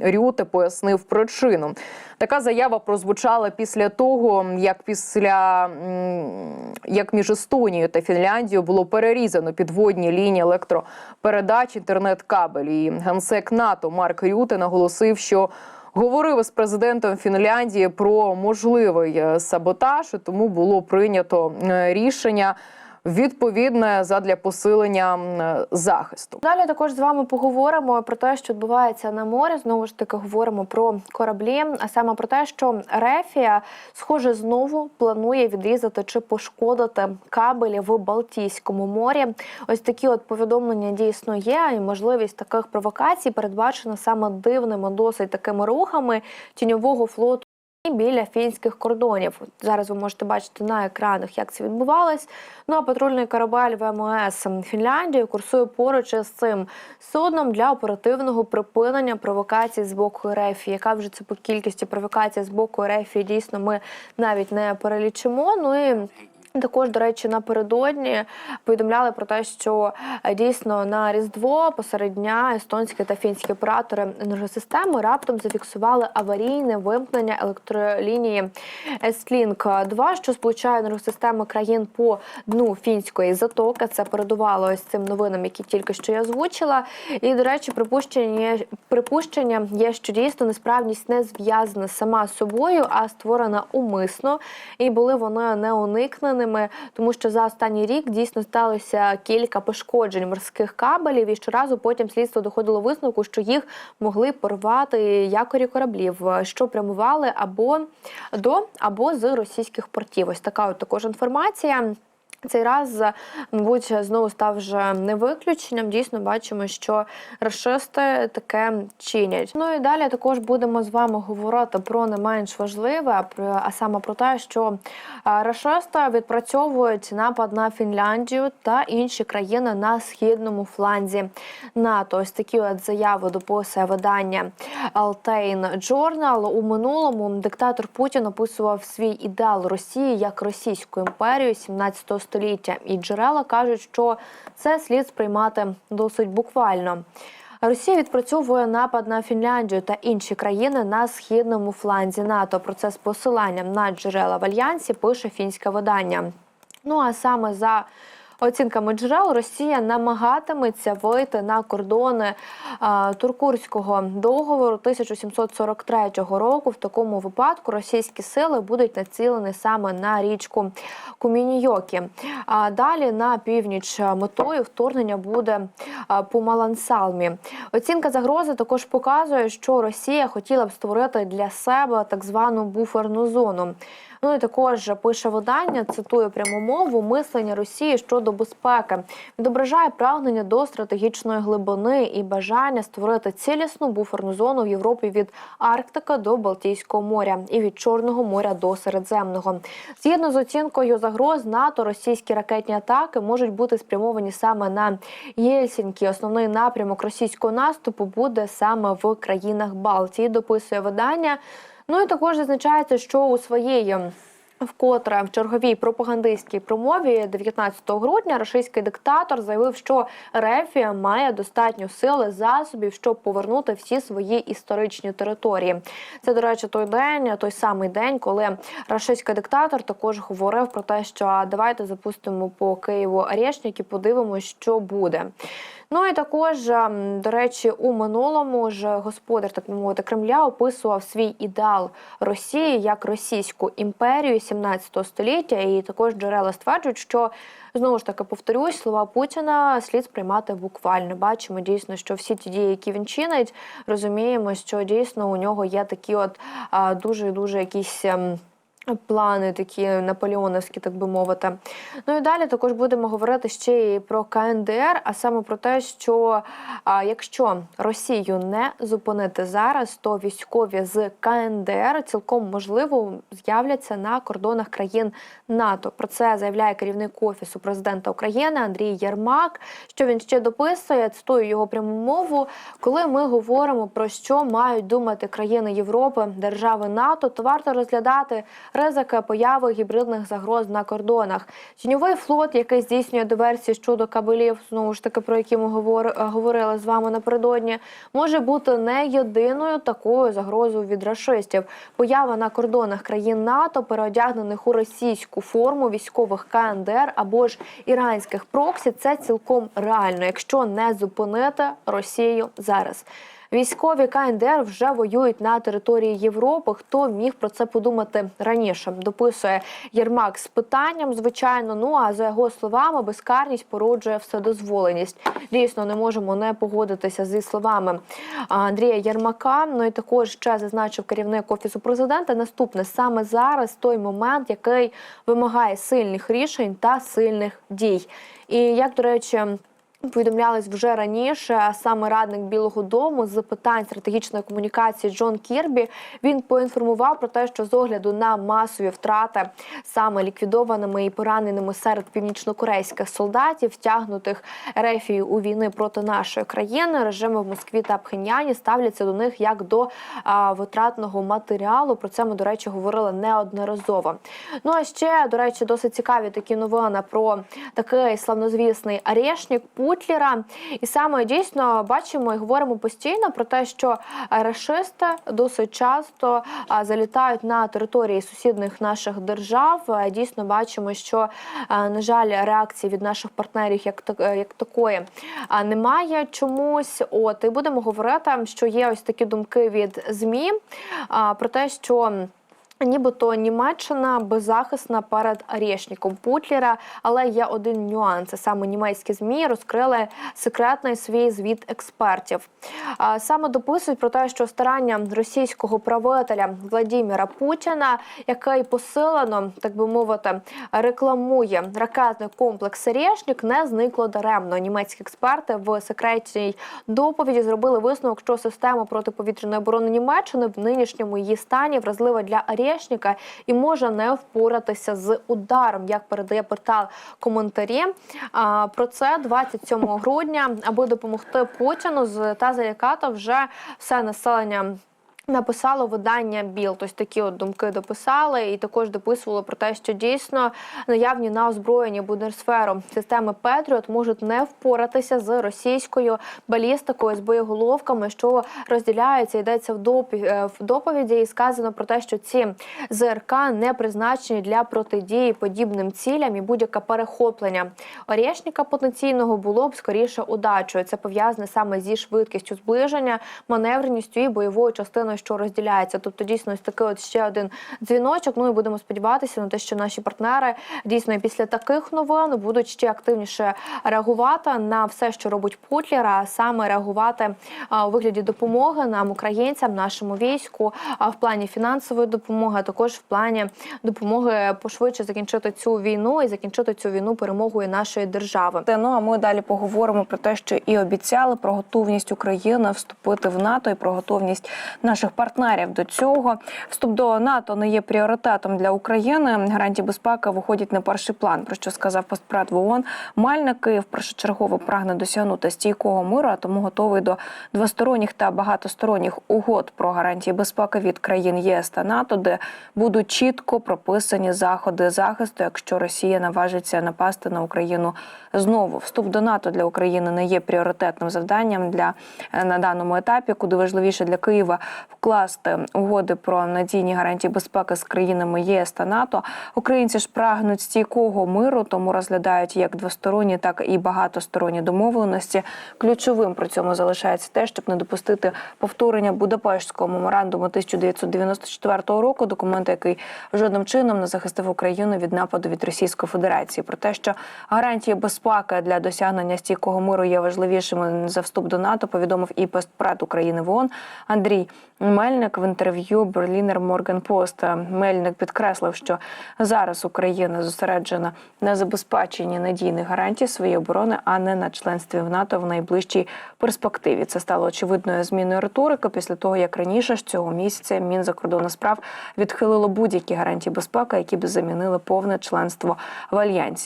Рюте пояснив причину. Така заява прозвучала після того, як після як між Естонією та Фінляндією було перерізано підводні лінії електропередач інтернет-кабель. І генсек НАТО Марк Рюте наголосив, що говорив із президентом Фінляндії про можливий е, саботаж, і тому було прийнято е, рішення відповідне задля посилення захисту. Далі також з вами поговоримо про те, що відбувається на морі. Знову ж таки говоримо про кораблі, а саме про те, що Рефія, схоже, знову планує відрізати чи пошкодити кабелі в Балтійському морі. Ось такі от повідомлення дійсно є, і можливість таких провокацій передбачена саме дивними, досить такими рухами тіньового флоту. Біля фінських кордонів зараз ви можете бачити на екранах, як це відбувалось. Ну а патрульний корабель ВМС Фінляндії курсує поруч із цим судном для оперативного припинення провокацій з боку РФ. Яка вже це по кількості провокацій з боку РФ, дійсно ми навіть не перелічимо. Ну і також, до речі, напередодні повідомляли про те, що е, дійсно на Різдво посеред дня естонські та фінські оператори енергосистеми раптом зафіксували аварійне вимкнення електролінії Estlink 2 що сполучає енергосистеми країн по дну фінської затоки. Це передувало ось цим новинам, які тільки що я озвучила. І, до речі, припущення припущення є, що дійсно несправність не зв'язана сама з собою, а створена умисно. І були вони неуникненими, тому що за останній рік дійсно сталося кілька пошкоджень морських кабелів, і щоразу потім слідство доходило висновку, що їх могли порвати якорі кораблів, що прямували або до або з російських портів. Ось така от також інформація. Цей раз, мабуть, знову став вже не виключенням. Дійсно, бачимо, що расисти таке чинять. Ну і далі також будемо з вами говорити про не менш важливе, а саме про те, що а, расисти відпрацьовують напад на Фінляндію та інші країни на східному фланзі НАТО. Ось такі от заяви дописує видання Altain Journal. У минулому диктатор Путін описував свій ідеал Росії як Російську імперію 17 століття, і джерела кажуть, що це слід сприймати досить буквально. Росія відпрацьовує напад на Фінляндію та інші країни на східному фланзі НАТО. Про це з посиланням на джерела в альянсі пише фінське видання. Ну а саме за оцінками джерел, Росія намагатиметься вийти на кордони Туркурського договору 1743 року. В такому випадку російські сили будуть націлені саме на річку Куміньйокі. А далі на північ метою вторгнення буде по Малансалмі. Оцінка загрози також показує, що Росія хотіла б створити для себе так звану буферну зону. Ну і також пише видання, цитую пряму мову, мислення Росії щодо безпеки відображає прагнення до стратегічної глибини і бажання створити цілісну буферну зону в Європі від Арктики до Балтійського моря і від Чорного моря до Середземного. Згідно з оцінкою загроз НАТО, російські ракетні атаки можуть бути спрямовані саме на Єльсінкі. Основний напрямок російського наступу буде саме в країнах Балтії. Дописує видання. Ну і також зазначається, що у своєї Вкотре в черговій пропагандистській промові 19 грудня російський диктатор заявив, що Рефія має достатньо сили засобів, щоб повернути всі свої історичні території. Це, до речі, той день, той самий день, коли російський диктатор також говорив про те, що давайте запустимо по Києву арешник і подивимося, що буде. Ну і також, ем, до речі, у минулому ж господар так мовити Кремля описував свій ідеал Росії як російську імперію 17 століття. І також джерела стверджують, що знову ж таки повторюсь, слова Путіна слід сприймати буквально. Бачимо дійсно, що всі ті дії, які він чинить, розуміємо, що дійсно у нього є такі, от дуже дуже якісь. Плани такі наполеоновські, так би мовити. Ну і далі також будемо говорити ще і про КНДР, а саме про те, що а, якщо Росію не зупинити зараз, то військові з КНДР цілком можливо з'являться на кордонах країн НАТО. Про це заявляє керівник офісу президента України Андрій Єрмак. Що він ще дописує, цитую його пряму мову. Коли ми говоримо про що мають думати країни Європи, держави НАТО, то варто розглядати ризики появи гібридних загроз на кордонах. Тіньовий флот, який здійснює диверсії щодо кабелів, знову ж таки про які ми говорили з вами напередодні, може бути не єдиною такою загрозою від рашистів. Поява на кордонах країн НАТО, переодягнених у російську форму військових КНДР або ж іранських проксі, це цілком реально, якщо не зупинити Росію зараз. Військові КНДР вже воюють на території Європи. Хто міг про це подумати раніше? Дописує Єрмак з питанням, звичайно. Ну а за його словами, безкарність породжує вседозволеність. Дійсно, не можемо не погодитися зі словами Андрія Єрмака. Ну і також ще зазначив керівник офісу президента. Наступне саме зараз той момент, який вимагає сильних рішень та сильних дій. І як до речі. Повідомлялось вже раніше. Саме радник Білого Дому з питань стратегічної комунікації Джон Кірбі він поінформував про те, що з огляду на масові втрати саме ліквідованими і пораненими серед північнокорейських солдатів, втягнутих Ерефією у війни проти нашої країни, режими в Москві та Пхеньяні ставляться до них як до а, витратного матеріалу. Про це ми, до речі, говорили неодноразово. Ну а ще, до речі, досить цікаві такі новини про такий славнозвісний арешник Путлера. І саме дійсно бачимо і говоримо постійно про те, що рашисти досить часто залітають на території сусідних наших держав. Дійсно бачимо, що на жаль, реакції від наших партнерів як так- як такої немає чомусь. От і будемо говорити, що є ось такі думки від змі про те, що. Нібито Німеччина беззахисна перед Арєшніком Путлера, але є один нюанс. Саме німецькі змі розкрили секретний свій звіт експертів. Саме дописують про те, що старання російського правителя Владіміра Путіна, який посилено, так би мовити, рекламує ракетний комплекс Арєшнік, не зникло даремно. Німецькі експерти в секретній доповіді зробили висновок, що система протиповітряної оборони Німеччини в нинішньому її стані вразлива для Арєшніка і може не впоратися з ударом, як передає портал коментарі. Про це 27 грудня, аби допомогти Путіну та залякати вже все населення. Написало видання Біл, тобто такі от думки дописали, і також дописували про те, що дійсно наявні на озброєнні Бундесферу системи Петріот можуть не впоратися з російською балістикою з боєголовками, що розділяються. Йдеться в е, доповіді, і сказано про те, що ці ЗРК не призначені для протидії подібним цілям і будь-яке перехоплення Орєшніка потенційного було б скоріше удачою. Це пов'язане саме зі швидкістю зближення, маневреністю і бойовою частиною, що розділяється. Тобто, дійсно, ось такий от ще один дзвіночок. Ну і будемо сподіватися на те, що наші партнери дійсно після таких новин будуть ще активніше реагувати на все, що робить Путлер, а саме реагувати у вигляді допомоги нам, українцям, нашому війську, а в плані фінансової допомоги, а також в плані допомоги пошвидше закінчити цю війну і закінчити цю війну перемогою нашої держави. Ну а ми далі поговоримо про те, що і обіцяли про готовність України вступити в НАТО і про готовність наших партнерів до цього. Вступ до НАТО не є пріоритетом для України. Гарантії безпеки виходять на перший план. Про що сказав постпред в ООН. Мальник Київ першочергово прагне досягнути стійкого миру, а тому готовий до двосторонніх та багатосторонніх угод про гарантії безпеки від країн ЄС та НАТО, де будуть чітко прописані заходи захисту, якщо Росія наважиться напасти на Україну знову. Вступ до НАТО для України не є пріоритетним завданням для е, на даному етапі, куди важливіше для Києва вкласти угоди про надійні гарантії безпеки з країнами ЄС та НАТО. Українці ж прагнуть стійкого миру, тому розглядають як двосторонні, так і багатосторонні домовленості. Ключовим при цьому залишається те, щоб не допустити повторення Будапештського меморандуму 1994 року, документу, який жодним чином не захистив Україну від нападу від Російської Федерації. Про те, що гарантії безпеки для досягнення стійкого миру є важливішими за вступ до НАТО, повідомив і постпред України в ООН Андрій Мельник в інтерв'ю Берлінер Морген Пост. Мельник підкреслив, що зараз Україна зосереджена на забезпеченні надійних гарантій своєї оборони, а не на членстві в НАТО в найближчій перспективі. Це стало очевидною зміною риторики після того, як раніше ж цього місяця Мінзакордонних справ відхилило будь-які гарантії безпеки, які б замінили повне членство в альянсі.